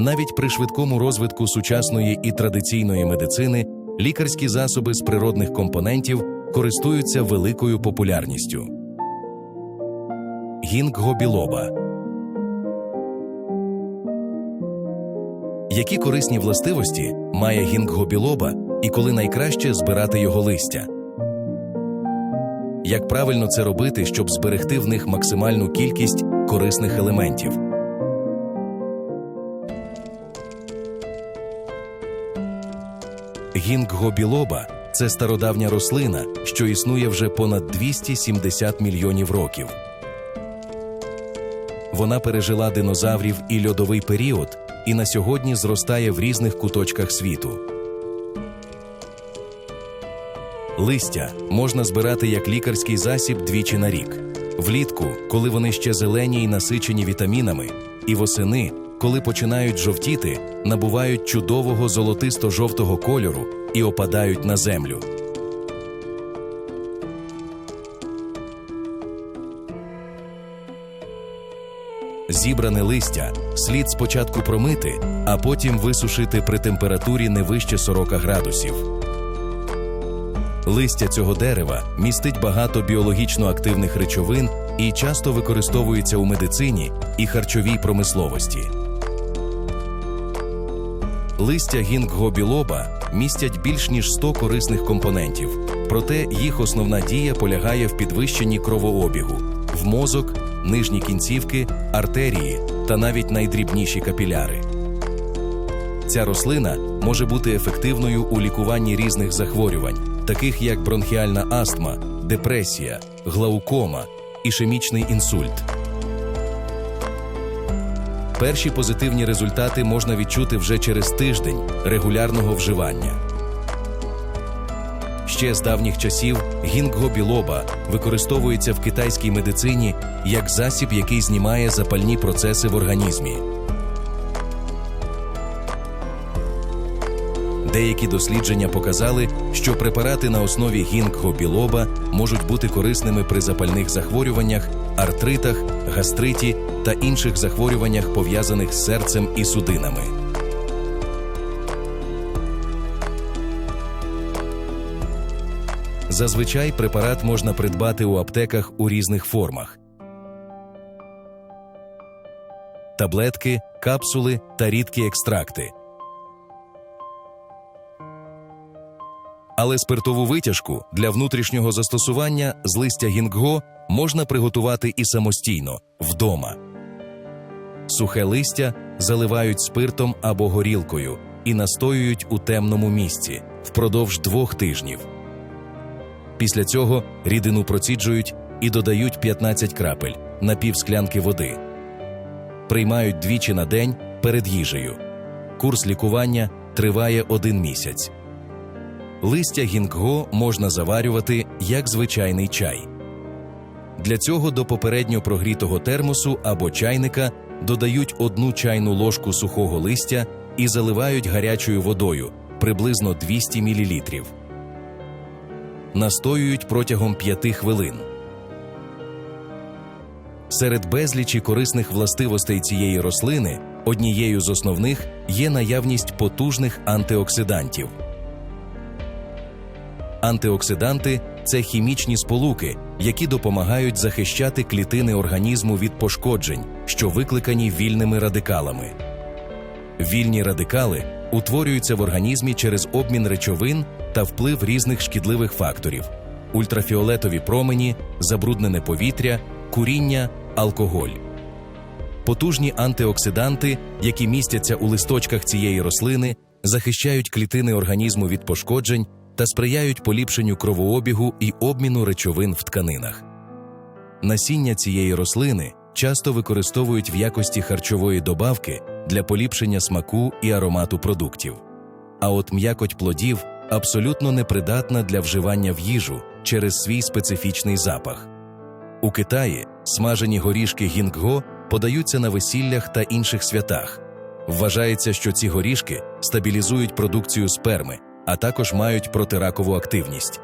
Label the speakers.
Speaker 1: Навіть при швидкому розвитку сучасної і традиційної медицини лікарські засоби з природних компонентів користуються великою популярністю. Гінгго білоба Які корисні властивості має гінгго білоба і коли найкраще збирати його листя? Як правильно це робити, щоб зберегти в них максимальну кількість корисних елементів? Гінгго білоба це стародавня рослина, що існує вже понад 270 мільйонів років. Вона пережила динозаврів і льодовий період і на сьогодні зростає в різних куточках світу. Листя можна збирати як лікарський засіб двічі на рік: влітку, коли вони ще зелені і насичені вітамінами, і восени, коли починають жовтіти, набувають чудового золотисто-жовтого кольору і опадають на землю. Зібране листя слід спочатку промити, а потім висушити при температурі не вище 40 градусів. Листя цього дерева містить багато біологічно активних речовин і часто використовується у медицині і харчовій промисловості. Листя гінгго білоба містять більш ніж 100 корисних компонентів, проте їх основна дія полягає в підвищенні кровообігу в мозок, нижні кінцівки, артерії та навіть найдрібніші капіляри. Ця рослина може бути ефективною у лікуванні різних захворювань, таких як бронхіальна астма, депресія, глаукома, ішемічний інсульт. Перші позитивні результати можна відчути вже через тиждень регулярного вживання. Ще з давніх часів гінгго білоба використовується в китайській медицині як засіб, який знімає запальні процеси в організмі. Деякі дослідження показали, що препарати на основі гінгго білоба можуть бути корисними при запальних захворюваннях, артритах, гастриті та інших захворюваннях, пов'язаних з серцем і судинами. Зазвичай препарат можна придбати у аптеках у різних формах: таблетки, капсули та рідкі екстракти. Але спиртову витяжку для внутрішнього застосування з листя гінгго можна приготувати і самостійно вдома. Сухе листя заливають спиртом або горілкою і настоюють у темному місці впродовж двох тижнів. Після цього рідину проціджують і додають 15 крапель на півсклянки води. Приймають двічі на день перед їжею. Курс лікування триває один місяць. Листя гінгго можна заварювати як звичайний чай. Для цього до попередньо прогрітого термосу або чайника додають одну чайну ложку сухого листя і заливають гарячою водою приблизно 200 мл. Настоюють протягом 5 хвилин. Серед безлічі корисних властивостей цієї рослини однією з основних є наявність потужних антиоксидантів. Антиоксиданти це хімічні сполуки, які допомагають захищати клітини організму від пошкоджень, що викликані вільними радикалами. Вільні радикали утворюються в організмі через обмін речовин та вплив різних шкідливих факторів: ультрафіолетові промені, забруднене повітря, куріння, алкоголь. Потужні антиоксиданти, які містяться у листочках цієї рослини, захищають клітини організму від пошкоджень та сприяють поліпшенню кровообігу і обміну речовин в тканинах. Насіння цієї рослини часто використовують в якості харчової добавки для поліпшення смаку і аромату продуктів. А от м'якоть плодів абсолютно непридатна для вживання в їжу через свій специфічний запах. У Китаї смажені горішки гінгго подаються на весіллях та інших святах. Вважається, що ці горішки стабілізують продукцію сперми, а також мають протиракову активність.